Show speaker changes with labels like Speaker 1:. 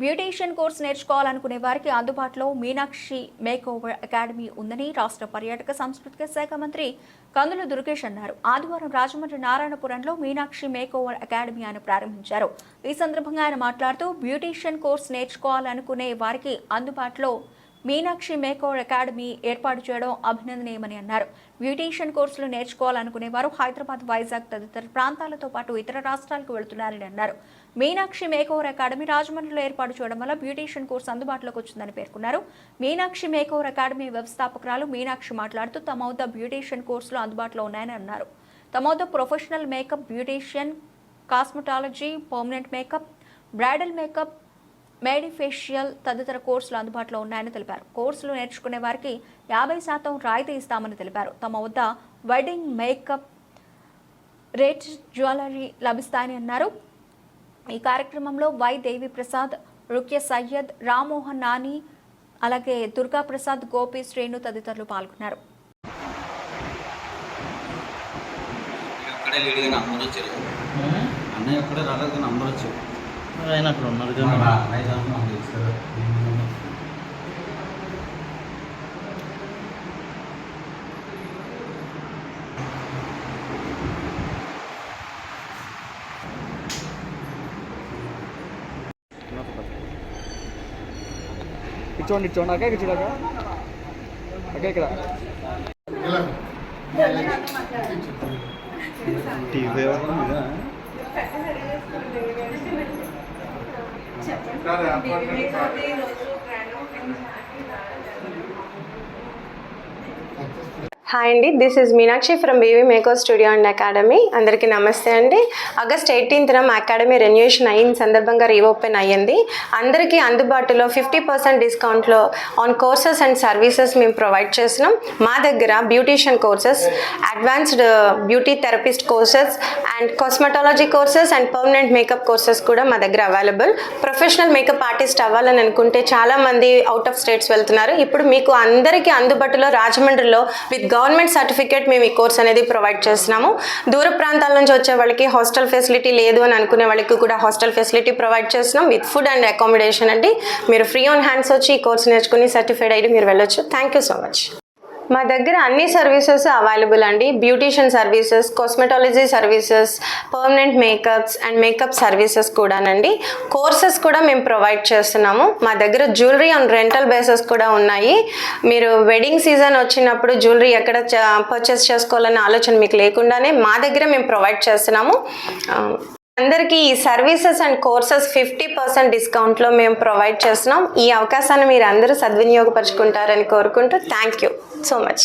Speaker 1: Beautician course నేర్చుకోవాలనుకునే వారికి అందుబాటులో Meenakshi makeover academy ఉందని రాష్ట్ర పర్యాటక సాంస్కృతిక శాఖ మంత్రి కందుల దుర్గేష్ అన్నారు. ఆదివారం రాజమండ్రి నారాయణపురంలో మీనాక్షి మేకోవర్ అకాడమీ ఆయన ప్రారంభించారు. ఈ సందర్భంగా ఆయన మాట్లాడుతూ బ్యూటీషియన్ కోర్స్ నేర్చుకోవాలనుకునే వారికి అందుబాటులో మీనాక్షి మేకోర్ అకాడమీ ఏర్పాటు చేయడం అభినందనీయమని అన్నారు. బ్యూటీషియన్ కోర్సులు నేర్చుకోవాలనుకునే వారు హైదరాబాద్ వైజాగ్ తదితర ప్రాంతాలతో పాటు ఇతర రాష్ట్రాలకు వెళుతున్నారని అన్నారు. మీనాక్షి మేకోర్ అకాడమీ రాజమండ్రిలో ఏర్పాటు చేయడం వల్ల బ్యూటీషియన్ కోర్సు అందుబాటులోకి వచ్చిందని పేర్కొన్నారు. మీనాక్షి మేకోర్ అకాడమీ వ్యవస్థాపకురాలు మీనాక్షి మాట్లాడుతూ తమ వద్ద బ్యూటీషియన్ కోర్సులు అందుబాటులో ఉన్నాయని అన్నారు. తమ వద్ద professional makeup beautician cosmetology permanent makeup bridal makeup medifacial తదితర కోర్సులు అందుబాటులో ఉన్నాయని తెలిపారు. కోర్సులు నేర్చుకునే వారికి యాభై శాతం రాయితీ ఇస్తామని తెలిపారు. తమ వద్ద వెడ్డింగ్ మేకప్ రేట్ జ్యువెలరీ లభిస్తాయని అన్నారు. ఈ కార్యక్రమంలో వై దేవి ప్రసాద్ రుక్య సయ్యద్ రామ్మోహన్ నాని అలాగే దుర్గా ప్రసాద్ గోపి శ్రేణు తదితరులు పాల్గొన్నారు.
Speaker 2: అన్నయ్య ఒక్కడే రాలేదు కానీ అందరూ వచ్చారు
Speaker 3: ఆయన అక్కడ ఉన్నారు కదా.
Speaker 4: ఇచ్చోండి ఇచ్చోండి. అక్క. ఇక్కడ. చూడక అక్క ఇక్కడ
Speaker 3: టీవీ చెప్పండి
Speaker 5: హాయ్ అండి this is Meenakshi from BV mako studio and academy అందరికీ నమస్తే అండి. ఆగస్ట్ ఎయిటీన్త్న మా అకాడమీ రెన్యూషన్ అయిన సందర్భంగా రీఓపెన్ అయ్యింది. అందరికీ అందుబాటులో ఫిఫ్టీ పర్సెంట్ డిస్కౌంట్లో ఆన్ కోర్సెస్ అండ్ సర్వీసెస్ మేము ప్రొవైడ్ చేస్తున్నాం. మా దగ్గర beautician courses advanced beauty therapist courses and cosmetology courses and permanent makeup courses కూడా మా దగ్గర అవైలబుల్ ప్రొఫెషనల్ మేకప్ ఆర్టిస్ట్ అవ్వాలని అనుకుంటే చాలామంది అవుట్ ఆఫ్ స్టేట్స్ వెళ్తున్నారు. ఇప్పుడు మీకు అందరికీ అందుబాటులో రాజమండ్రిలో విత్ గవర్నమెంట్ సర్టిఫికేట్ మేము ఈ కోర్స్ అనేది ప్రొవైడ్ చేస్తున్నాము. దూర ప్రాంతాల నుంచి వచ్చే వాళ్ళకి హాస్టల్ ఫెసిలిటీ లేదు అని అనుకునే వాళ్ళకి కూడా హాస్టల్ ఫెసిలిటీ ప్రొవైడ్ చేస్తున్నాం. విత్ ఫుడ్ అండ్ అకామిడేషన్ అండి. మీరు ఫ్రీ ఆన్ హ్యాండ్స్ వచ్చి ఈ కోర్స్ నేర్చుకుని సర్టిఫైడ్ అయ్యి మీరు వెళ్ళొచ్చు. Thank you so much. మా దగ్గర అన్ని సర్వీసెస్ అవైలబుల్ అండి. Beautician services cosmetology services permanent makeups and makeup services కూడానండి. కోర్సెస్ కూడా మేము ప్రొవైడ్ చేస్తున్నాము. మా దగ్గర జ్యువెలరీ ఆన్ రెంటల్ బేసెస్ కూడా ఉన్నాయి. మీరు వెడ్డింగ్ సీజన్ వచ్చినప్పుడు జ్యువెలరీ ఎక్కడ పర్చేస్ చేసుకోవాలనే ఆలోచన మీకు లేకుండానే మా దగ్గర మేము ప్రొవైడ్ చేస్తున్నాము. అందరికీ ఈ services and courses fifty percent డిస్కౌంట్లో మేము ప్రొవైడ్ చేస్తున్నాం. ఈ అవకాశాన్ని మీరు అందరూ సద్వినియోగపరుచుకుంటారని కోరుకుంటూ థ్యాంక్ యూ సో మచ్.